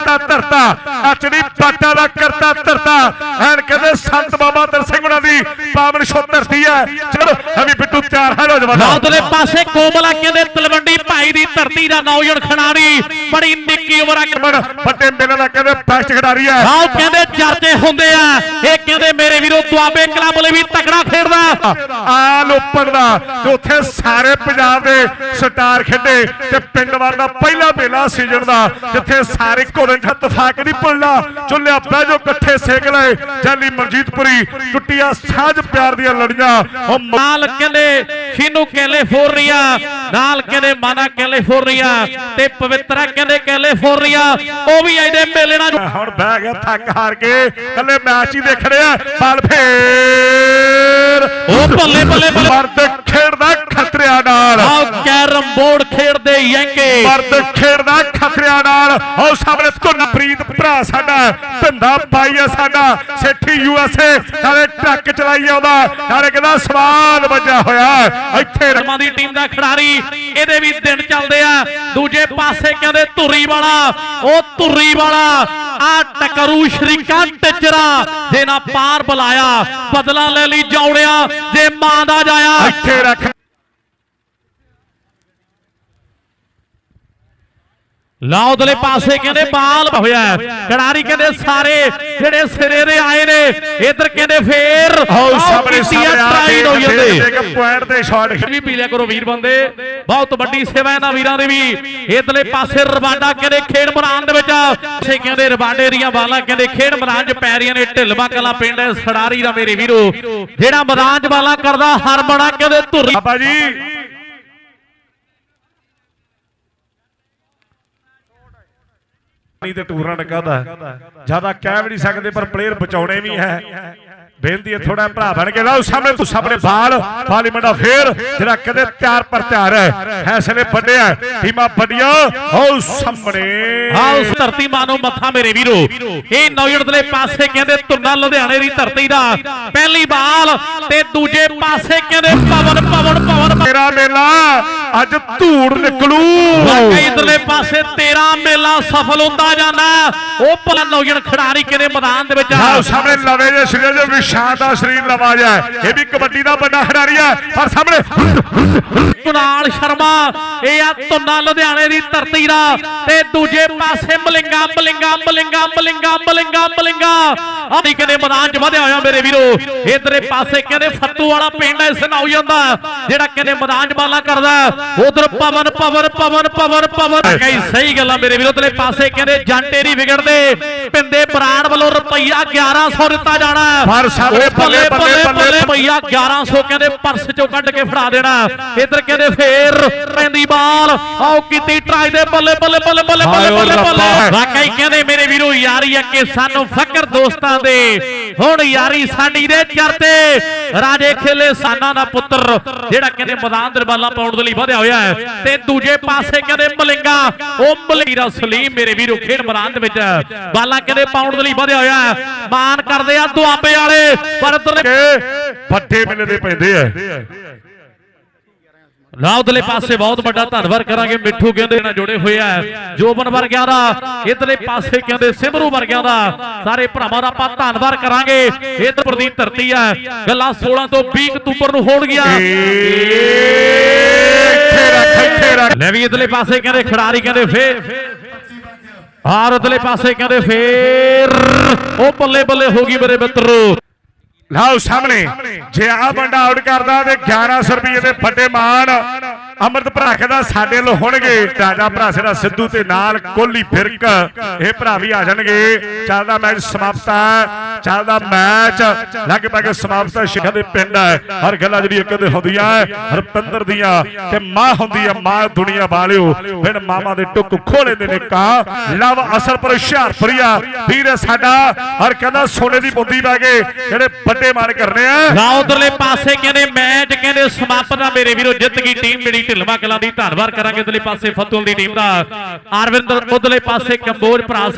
ਕਰਤਾ ਧਰਤਾ ਅਚੜੀ ਪਾਟਾ ਦਾ ਕਰਤਾ ਧਰਤਾ। ਐਨ ਕਹਿੰਦੇ ਸੰਤ ਬਾਬਾ ਦਰ ਸਿੰਘ ਉਹਨਾਂ ਦੀ ਪਾਵਨ ਛੋ ਧਰਤੀ ਹੈ। ਚਲੋ, ਅਭੀ ਬਿੱਟੂ ਤਿਆਰ ਹੈ ਨੌਜਵਾਨ ਉਧਰਲੇ ਪਾਸੇ ਕੋਮਲਾ ਕਹਿੰਦੇ ਤਲਵੰਡੀ ਭਾਈ ਦੀ ਧਰਤੀ ਦਾ ਨੌਜਵਾਨ ਖਿਡਾਰੀ ਬੜੀ ਨਿੱਕੀ ਉਮਰ ਆ ਫੱਟੇ ਮੇਲੇ ਦਾ ਕਹਿੰਦੇ ਫਸਟ ਖਿਡਾਰੀ ਹੈ। ਆਓ ਕਹਿੰਦੇ ਚਰਚੇ ਹੁੰਦੇ ਆ। ਇਹ ਕਹਿੰਦੇ ਮੇਰੇ ਵੀਰੋ ਦੁਆਬੇ ਕਲੱਬ ਲਈ ਵੀ ਤਕੜਾ ਖੇਡਦਾ। ਆਲ ਓਪਨ ਦਾ ਤੇ ਉੱਥੇ ਸਾਰੇ ਪੰਜਾਬ ਦੇ ਸਟਾਰ ਖੇਡੇ ਤੇ ਪਿੰਡ ਵਾਰ ਦਾ ਪਹਿਲਾ ਮੇਲਾ ਸੀਜ਼ਨ ਦਾ ਜਿੱਥੇ ਸਾਰੇ ਘੋੜੇ ਦਾ ਤਫਾਕ ਨਹੀਂ ਭੁੱਲਣਾ। ਚੁੱਲਿਆ ਬਹਿ ਜੋ ਇਕੱਠੇ ਸੇਕ ਲਏ ਜਾਨੀ ਮਨਜੀਤਪੁਰੀ ਟੁੱਟੀਆਂ ਸਾਂਝ ਪਿਆਰ ਦੀਆਂ ਲੜੀਆਂ। ਉਹ ਮ- ਨਾਲ ਕਹਿੰਦੇ ਸ਼ੀਨੂ ਕੈਲੀਫੋਰਨੀਆ ਨਾਲ ਕਹਿੰਦੇ ਮਾਨਾ ਕੈਲੀਫੋਰਨੀਆ ਤੇ ਪਵਿੱਤਰਾ ਕਹਿੰਦੇ ਕੈਲੀਫੋਰਨੀਆ ਉਹ ਵੀ ਇਹਦੇ ਮੇਲੇ ਨਾਲ ਹੁਣ ਬਹਿ ਗਿਆ ਥੱਕ ਹਾਰ ਕੇ ਕੱਲੇ ਮੈਚ ਹੀ ਦੇਖ ਰਿਹਾ ਬਲ ਫੇਰ। ਉਹ ਬੱਲੇ ਬੱਲੇ ਬੱਲੇ ਮਰਦ ਖੇਡਦਾ ਖਤਰਿਆਂ ਨਾਲ। ਆਓ ਕੈਰਮ ਬੋਰਡ ਖੇਡਦੇ ਯੈਂਕੇ ਮਰਦ ਖੇਡਦਾ ਖਤਰਿਆਂ ਨਾਲ। ਉਹ ਸਾਹਮਣੇ ਧੁਨਪ੍ਰੀਤ ਭਰਾ ਸਾਡਾ ਧੰਦਾ ਪਾਈ ਆ ਸਾਡਾ ਸੇਠੀ ਯੂ ਐਸ ਏ ਨਾਲੇ ਟਰੱਕ ਚਲਾਈ ਆਉਂਦਾ ਨਾਲੇ ਕਹਿੰਦਾ ਸਵਾਦ ਵੱਜਿਆ ਹੋਇਆ। ਇੱਥੇ ਰਮਾ ਦੀ ਟੀਮ ਦਾ ਖਿਡਾਰੀ ਇਹਦੇ ਵੀ ਦਿਨ ਚੱਲਦੇ ਆ। ਦੂਜੇ ਪਾਸੇ ਕਹਿੰਦੇ ਧੁਰੀ ਵਾਲਾ ਉਹ ਧੁਰੀ ਵਾਲਾ ਆ ਟਕਰੂ ਸ਼ਰੀਕਾਂ ਟਿਚਰਾ ਜੇ ਨਾ ਪਾਰ ਬੁਲਾਇਆ ਬਦਲਾ ਲੈ ਲਈ ਜੌੜਿਆ ਜੇ ਮਾਂ ਦਾ ਜਾਇਆ। ਇੱਥੇ ਰੱਖ ਲਾਉਦਲੇ ਪਾਸੇ ਕਹਿੰਦੇ ਬਾਲ ਹੋਇਆ। ਖਿਡਾਰੀ ਕਹਿੰਦੇ ਸਾਰੇ ਜਿਹੜੇ ਸਿਰੇ ਦੇ ਆਏ ਨੇ ਇਧਰ ਕਹਿੰਦੇ ਫੇਰ ਆਓ ਸਾਹਮਣੇ ਕੀਤੀ ਆ ਸਾਹਮਣੇ ਆ ਟਰਾਈ ਹੋ ਜਾਂਦੇ। ਦੇਖ ਪੁਆਇੰਟ ਤੇ ਸ਼ਾਟ ਵੀ ਪੀ ਲਿਆ ਕਰੋ ਵੀਰ ਬੰਦੇ। ਬਹੁਤ ਵੱਡੀ ਸੇਵਾ ਇਹਨਾਂ ਵੀਰਾਂ ਦੀ ਵੀ। ਇਧਰਲੇ ਪਾਸੇ ਰਵਾਂਡਾ ਕਹਿੰਦੇ ਖੇਡ ਮੈਦਾਨ ਦੇ ਵਿੱਚ। ਸੇ ਕਹਿੰਦੇ ਰਵਾਂਡੇ ਦੀਆਂ ਬਾਲਾਂ ਕਹਿੰਦੇ ਖੇਡ ਮੈਦਾਨ 'ਚ ਪੈ ਰਹੀਆਂ ਨੇ। ਢਿਲਵਾ ਕਲਾ ਪਿੰਡ ਹੈ ਖਿਡਾਰੀ ਦਾ ਮੇਰੇ ਵੀਰੋ। ਜਿਹੜਾ ਮੈਦਾਨ 'ਚ ਬਾਲਾਂ ਕਰਦਾ ਹਰ ਬੜਾ ਕਹਿੰਦੇ ਧੁਰੀ ਬਾਬਾ ਜੀ ਨਹੀਂ ਤੇ ਟੂਰਾਂ ਨਕਾਦਾ ਜ਼ਿਆਦਾ ਕਹਿ ਵੀ ਨਹੀਂ ਸਕਦੇ ਪਰ ਪਲੇਅਰ ਬਚਾਉਣੇ ਵੀ ਹੈ। ਬੇਨਤੀ ਹੈ ਥੋੜਾ ਭਰਾ ਬਣ ਕੇ ਲਾਓ ਸਾਹਮਣੇ ਤੂੰ ਸਾਹਮਣੇ ਬਾਲ ਬਾਲੀ ਮੰਡਾ ਫੇਰ ਜਿਹੜਾ ਕਦੇ ਤਿਆਰ ਪਰ ਤਿਆਰ ਹੈ ਐਸਲੇ ਵੱਡਿਆ ਟੀਮਾਂ ਵੱਡੀਆਂ ਉਹ ਸਾਹਮਣੇ। ਆ ਉਸ ਧਰਤੀ ਮਾਨੋ ਮੱਥਾ ਮੇਰੇ ਵੀਰੋ। ਇਹ ਨੌਜਣ ਦੇ ਪਾਸੇ ਕਹਿੰਦੇ ਤੁੰਨਾ ਲੁਧਿਆਣੇ ਦੀ ਧਰਤੀ ਦਾ ਪਹਿਲੀ ਬਾਲ ਤੇ ਦੂਜੇ ਪਾਸੇ ਕਹਿੰਦੇ ਪਵਨ ਪਵਨ ਪਵਨ। ਤੇਰਾ ਮੇਲਾ ਅੱਜ ਧੂੜ ਨਿਕਲੂ। ਵਾਕਈ ਇਧਰਲੇ ਪਾਸੇ 13 ਮੇਲਾ ਸਫਲ ਹੁੰਦਾ ਜਾਂਦਾ ਉਹ ਭਲਾ ਨੌਜਣ ਖਿਡਾਰੀ ਕਹਿੰਦੇ ਮੈਦਾਨ ਦੇ ਵਿੱਚ ਆਓ ਸਾਹਮਣੇ ਲਵੇ ਜੇ ਸਰੀਰ ਦੇ ਵਿਸ਼ਾਲ ਦਾ ਸਰੀਰ ਲਵਾਜਾ ਇਹ ਵੀ ਕਬੱਡੀ ਦਾ ਵੱਡਾ ਖਿਡਾਰੀ ਹੈ। ਪਰ ਸਾਹਮਣੇ ਕੁਨਾਲ ਸ਼ਰਮਾ ਇਹ ਆ ਤੁੰਨਾ ਲੁਧਿਆਣੇ ਦੀ ਧਰਤੀ ਦਾ। ਤੇ ਦੂਜੇ ਪਾਸੇ ਮਲਿੰਗਾ ਮਲਿੰਗਾ ਮਲਿੰਗਾ ਮਲਿੰਗਾ ਮਲਿੰਗਾ ਮਲਿੰਗਾ। ਆਹੀ ਕਹਿੰਦੇ ਮੈਦਾਨ 'ਚ ਵਧਿਆ ਹੋਇਆ ਮੇਰੇ ਵੀਰੋ। ਇਧਰੇ ਪਾਸੇ ਕਹਿੰਦੇ ਫੱਤੂ ਵਾਲਾ ਪਿੰਡ ਇਸ ਨਾਲ ਜਾਂਦਾ ਜਿਹੜਾ ਕਹਿੰਦੇ ਮੈਦਾਨ 'ਚ ਬਾਲਾ ਕਰਦਾ ਉਧਰ ਪਵਨ ਪਵਨ ਪਵਨ ਪਵਨ ਪਵਨ। ਕਈ ਸਹੀ ਗੱਲਾਂ ਮੇਰੇ ਵੀਰੋ ਤੇਰੇ ਪਾਸੇ ਕਹਿੰਦੇ ਜਾਂਟੇ ਨਹੀਂ ਵਿਗੜਦੇ। ਪਿੰਦੇ ਬਰਾੜ ਵੱਲੋਂ ਰੁਪਈਆ 1100 ਦਿੱਤਾ ਜਾਣਾ। ਪਰ ਸਾਹਮਣੇ ਬੱਲੇ ਬੱਲੇ, ਬੱਲੇ ਰੁਪਈਆ 1100 ਕਹਿੰਦੇ ਪਰਸ ਚੋਂ ਕੱਢ ਕੇ ਫੜਾ ਦੇਣਾ। ਇਧਰ ਕਹਿੰਦੇ ਫੇਰ ਪੈਂਦੀ ਬਾਲ। ਆਓ ਕੀਤੀ ਟਰਾਈ ਦੇ ਬੱਲੇ ਬੱਲੇ ਬੱਲੇ ਬੱਲੇ ਬੱਲੇ ਬੱਲੇ। ਵਾਕਈ ਕਹਿੰਦੇ ਮੇਰੇ ਵੀਰੋ ਯਾਰੀ ਆ ਕਿ ਸਾਨੂੰ ਫਕਰ ਦੋਸਤਾਂ ਦੇ। ਹੁਣ ਯਾਰੀ ਸਾਡੀ ਦੇ ਚਰਤੇ ਰਾਜੇ ਖੇਲੇ ਸਾਨਾ ਦਾ ਪੁੱਤਰ, ਜਿਹੜਾ ਕਹਿੰਦੇ ਮੈਦਾਨ ਦਰਬਾਲਾ ਪਾਉਣ ਦੇ ਲਈ ਵਧਿਆ ਹੋਇਆ ਹੈ। ਤੇ ਦੂਜੇ ਪਾਸੇ ਕਹਿੰਦੇ ਮਲਿੰਗਾ, ਉਹ ਮਲੀਰਾ ਸਲੀਮ ਮੇਰੇ ਵੀਰੋ ਖੇਡ ਮੈਦਾਨ ਦੇ ਵਿੱਚ ਬਾਲਾ ਕਹਿੰਦੇ ਪਾਉਣ ਦੇ ਲਈ ਵਧਿਆ ਹੋਇਆ ਹੈ। ਮਾਨ ਕਰਦੇ ਆ ਦੁਆਬੇ ਵਾਲੇ, ਪਰ ਵੱਡੇ ਮੇਲੇ ਦੇ ਪੈਂਦੇ ਆ। ਲਾਉਦਲੇ ਪਾਸੇ ਬਹੁਤ ਵੱਡਾ ਧੰਨਵਾਦ ਕਰਾਂਗੇ ਮਿੱਠੂ ਕਹਿੰਦੇ ਨਾਲ ਜੁੜੇ ਹੋਏ ਆ। ਜੋਬਨ ਵਰਗਿਆਂ ਦਾ ਇਧਰਲੇ ਪਾਸੇ ਕਹਿੰਦੇ ਸਿਮਰੂ ਵਰਗਿਆਂ ਦਾ। ਸਾਰੇ ਭਰਾਵਾਂ ਦਾ ਆਪਾਂ ਧੰਨਵਾਦ ਕਰਾਂਗੇ। ਇਧਰ ਦੀ ਧਰਤੀ ਆ। ਗੱਲਾਂ 16 ਤੋਂ 20 ਅਕਤੂਬਰ ਨੂੰ ਹੋਣਗੀਆਂ। ਲੈ ਵੀ ਇਧਰਲੇ ਪਾਸੇ ਕਹਿੰਦੇ ਖਿਡਾਰੀ ਕਹਿੰਦੇ ਫੇਰ। ਆਰ ਉਧਰਲੇ ਪਾਸੇ ਕਹਿੰਦੇ ਫੇਰ। ਉਹ ਬੱਲੇ ਬੱਲੇ ਹੋ ਗਈ ਮੇਰੇ ਮਿੱਤਰੋ। ਲਾਓ ਸਾਹਮਣੇ। ਜੇ ਆ ਬੰਦਾ ਆਊਟ ਕਰਦਾ ਤੇ 1100 ਰੁਪਏ ਦੇ ਵੱਡੇ ਮਾਨ ਅਮਰਤ ਭਰਾ ਕਹਿੰਦਾ ਸਾਡੇ ਲੋ ਹੋਣਗੇ। ਰਾਜਾ ਭਰਾ ਸਿਰਾ ਸਿੱਧੂ ਤੇ ਨਾਲ ਕੋਹਲੀ ਫਿਰਕ। ਇਹ ਭਰਾ ਵੀ ਆ ਜਾਣਗੇ। ਚੱਲਦਾ ਮੈਚ ਸਮਾਪਤ ਹੈ। ਚੱਲਦਾ ਮੈਚ। ਲਗਭਗ ਸਮਾਪਤ ਸ਼ਿਖਰ ਦੇ ਪਿੰਡ ਹੈ। ਹਰ ਗੱਲਾਂ ਜਿਹੜੀ ਕਦੇ ਹੁੰਦੀਆਂ ਹਰਪਿੰਦਰ ਦੀਆਂ ਤੇ ਮਾਂ ਹੁੰਦੀ ਹੈ ਮਾਂ ਦੁਨੀਆ ਵਾਲਿਓ। ਫਿਰ ਮਾਮਾ ਦੇ ਟੁੱਕ ਖੋਲੇ ਦੇ ਨੇ ਕਾ। ਲਵ ਅਸਰ ਪਰ ਹੁਸ਼ਿਆਰਪੁਰੀਆ। ਵੀਰ ਸਾਡਾ। ਹਰ ਕਹਿੰਦਾ ਸੋਨੇ ਦੀ ਬੁੰਦੀ ਪੈ ਗਏ ਜਿਹੜੇ ਵੱਡੇ ਮਾਰ ਕਰਨੇ ਆ। ਨਾ ਉਧਰਲੇ ਪਾਸੇ ਕਹਿੰਦੇ ਮੈਚ ਕਹਿੰਦੇ ਸਮਾਪਤ ਆ। ਮੇਰੇ ਵੀਰੋ, ਜਿੱਤ ਗਈ ਟੀਮ ਜਿਹੜੀ ਢਿਲਵਾ ਕਲਾਂ ਦੀ ਧੰਨਵਾਦ ਕਰਾਂਗੇ। ਉਧਰਲੇ ਪਾਸੇ ਫਤੂਲ ਦੀ ਟੀਮ ਦਾ। ਅਰਵਿੰਦ, ਉਧਰਲੇ ਪਾਸੇ ਕੰਬੋਜ ਭਰਾ